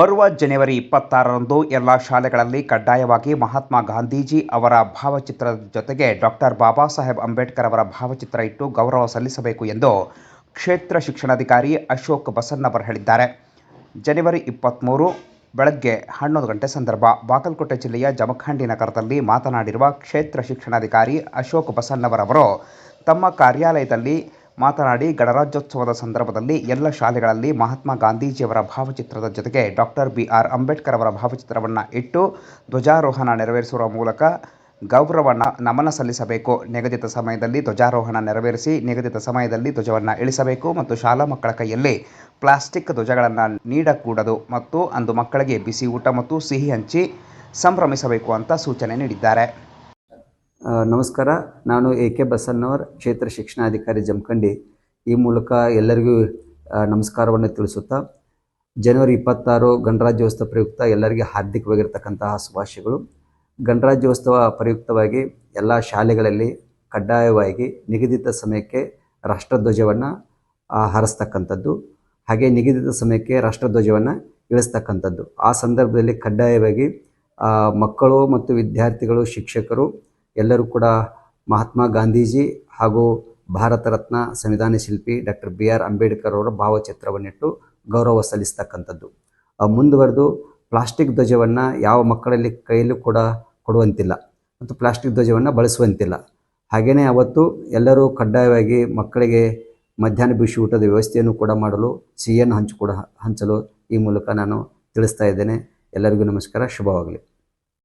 ಬರುವ ಜನವರಿ ಇಪ್ಪತ್ತಾರರಂದು ಎಲ್ಲ ಶಾಲೆಗಳಲ್ಲಿ ಕಡ್ಡಾಯವಾಗಿ ಮಹಾತ್ಮ ಗಾಂಧೀಜಿ ಅವರ ಭಾವಚಿತ್ರದ ಜೊತೆಗೆ ಡಾಕ್ಟರ್ ಬಾಬಾ ಸಾಹೇಬ್ ಅಂಬೇಡ್ಕರ್ ಅವರ ಭಾವಚಿತ್ರ ಇಟ್ಟು ಗೌರವ ಸಲ್ಲಿಸಬೇಕು ಎಂದು ಕ್ಷೇತ್ರ ಶಿಕ್ಷಣಾಧಿಕಾರಿ ಅಶೋಕ್ ಬಸನ್ನವರ್ ಹೇಳಿದ್ದಾರೆ. ಜನವರಿ ಇಪ್ಪತ್ತ್ಮೂರು ಬೆಳಗ್ಗೆ ಹನ್ನೊಂದು ಗಂಟೆ ಸಂದರ್ಭ ಬಾಗಲಕೋಟೆ ಜಿಲ್ಲೆಯ ಜಮಖಂಡಿ ನಗರದಲ್ಲಿ ಮಾತನಾಡಿರುವ ಕ್ಷೇತ್ರ ಶಿಕ್ಷಣಾಧಿಕಾರಿ ಅಶೋಕ್ ಬಸನ್ನವರ್ ಅವರು ತಮ್ಮ ಕಾರ್ಯಾಲಯದಲ್ಲಿ ಮಾತನಾಡಿ, ಗಣರಾಜ್ಯೋತ್ಸವದ ಸಂದರ್ಭದಲ್ಲಿ ಎಲ್ಲ ಶಾಲೆಗಳಲ್ಲಿ ಮಹಾತ್ಮ ಗಾಂಧೀಜಿಯವರ ಭಾವಚಿತ್ರದ ಜೊತೆಗೆ ಡಾಕ್ಟರ್ ಬಿ ಆರ್ ಅಂಬೇಡ್ಕರ್ ಅವರ ಭಾವಚಿತ್ರವನ್ನು ಇಟ್ಟು ಧ್ವಜಾರೋಹಣ ನೆರವೇರಿಸುವ ಮೂಲಕ ಗೌರವ ನಮನ ಸಲ್ಲಿಸಬೇಕು. ನಿಗದಿತ ಸಮಯದಲ್ಲಿ ಧ್ವಜಾರೋಹಣ ನೆರವೇರಿಸಿ, ನಿಗದಿತ ಸಮಯದಲ್ಲಿ ಧ್ವಜವನ್ನು ಇಳಿಸಬೇಕು ಮತ್ತು ಶಾಲಾ ಮಕ್ಕಳ ಕೈಯಲ್ಲಿ ಪ್ಲಾಸ್ಟಿಕ್ ಧ್ವಜಗಳನ್ನು ನೀಡಕೂಡದು ಮತ್ತು ಅಂದು ಮಕ್ಕಳಿಗೆ ಬಿಸಿ ಊಟ ಮತ್ತು ಸಿಹಿ ಹಂಚಿ ಸಂಭ್ರಮಿಸಬೇಕು ಅಂತ ಸೂಚನೆ ನೀಡಿದ್ದಾರೆ. ನಮಸ್ಕಾರ. ನಾನು ಎ ಕೆ ಬಸನ್ನವರ್ ಕ್ಷೇತ್ರ ಶಿಕ್ಷಣಾಧಿಕಾರಿ ಜಮಖಂಡಿ. ಈ ಮೂಲಕ ಎಲ್ಲರಿಗೂ ನಮಸ್ಕಾರವನ್ನು ತಿಳಿಸುತ್ತಾ, ಜನವರಿ ಇಪ್ಪತ್ತಾರು ಗಣರಾಜ್ಯೋತ್ಸವ ಪ್ರಯುಕ್ತ ಎಲ್ಲರಿಗೆ ಹಾರ್ದಿಕವಾಗಿರ್ತಕ್ಕಂತಹ ಶುಭಾಶಯಗಳು. ಗಣರಾಜ್ಯೋತ್ಸವ ಪ್ರಯುಕ್ತವಾಗಿ ಎಲ್ಲ ಶಾಲೆಗಳಲ್ಲಿ ಕಡ್ಡಾಯವಾಗಿ ನಿಗದಿತ ಸಮಯಕ್ಕೆ ರಾಷ್ಟ್ರಧ್ವಜವನ್ನು ಹಾರಿಸ್ತಕ್ಕಂಥದ್ದು. ಹಾಗೆ ನಿಗದಿತ ಸಮಯಕ್ಕೆ ರಾಷ್ಟ್ರಧ್ವಜವನ್ನು ಇಳಿಸ್ತಕ್ಕಂಥದ್ದು. ಆ ಸಂದರ್ಭದಲ್ಲಿ ಕಡ್ಡಾಯವಾಗಿ ಮಕ್ಕಳು ಮತ್ತು ವಿದ್ಯಾರ್ಥಿಗಳು, ಶಿಕ್ಷಕರು ಎಲ್ಲರೂ ಕೂಡ ಮಹಾತ್ಮ ಗಾಂಧೀಜಿ ಹಾಗೂ ಭಾರತ ರತ್ನ ಸಂವಿಧಾನ ಶಿಲ್ಪಿ ಡಾಕ್ಟರ್ ಬಿ ಆರ್ ಅಂಬೇಡ್ಕರ್ ಅವರ ಭಾವಚಿತ್ರವನ್ನಿಟ್ಟು ಗೌರವ ಸಲ್ಲಿಸ್ತಕ್ಕಂಥದ್ದು. ಮುಂದುವರೆದು ಪ್ಲಾಸ್ಟಿಕ್ ಧ್ವಜವನ್ನು ಯಾವ ಮಕ್ಕಳಲ್ಲಿ ಕೈಯಲ್ಲೂ ಕೂಡ ಕೊಡುವಂತಿಲ್ಲ ಮತ್ತು ಪ್ಲಾಸ್ಟಿಕ್ ಧ್ವಜವನ್ನು ಬಳಸುವಂತಿಲ್ಲ. ಹಾಗೆಯೇ ಅವತ್ತು ಎಲ್ಲರೂ ಕಡ್ಡಾಯವಾಗಿ ಮಕ್ಕಳಿಗೆ ಮಧ್ಯಾಹ್ನ ಬಿಸಿ ಊಟದ ವ್ಯವಸ್ಥೆಯನ್ನು ಕೂಡ ಮಾಡಲು, ಸಿಹಿಯನ್ನು ಹಂಚು ಕೂಡ ಹಂಚಲು ಈ ಮೂಲಕ ನಾನು ತಿಳಿಸ್ತಾ ಇದ್ದೇನೆ. ಎಲ್ಲರಿಗೂ ನಮಸ್ಕಾರ, ಶುಭವಾಗಲಿ.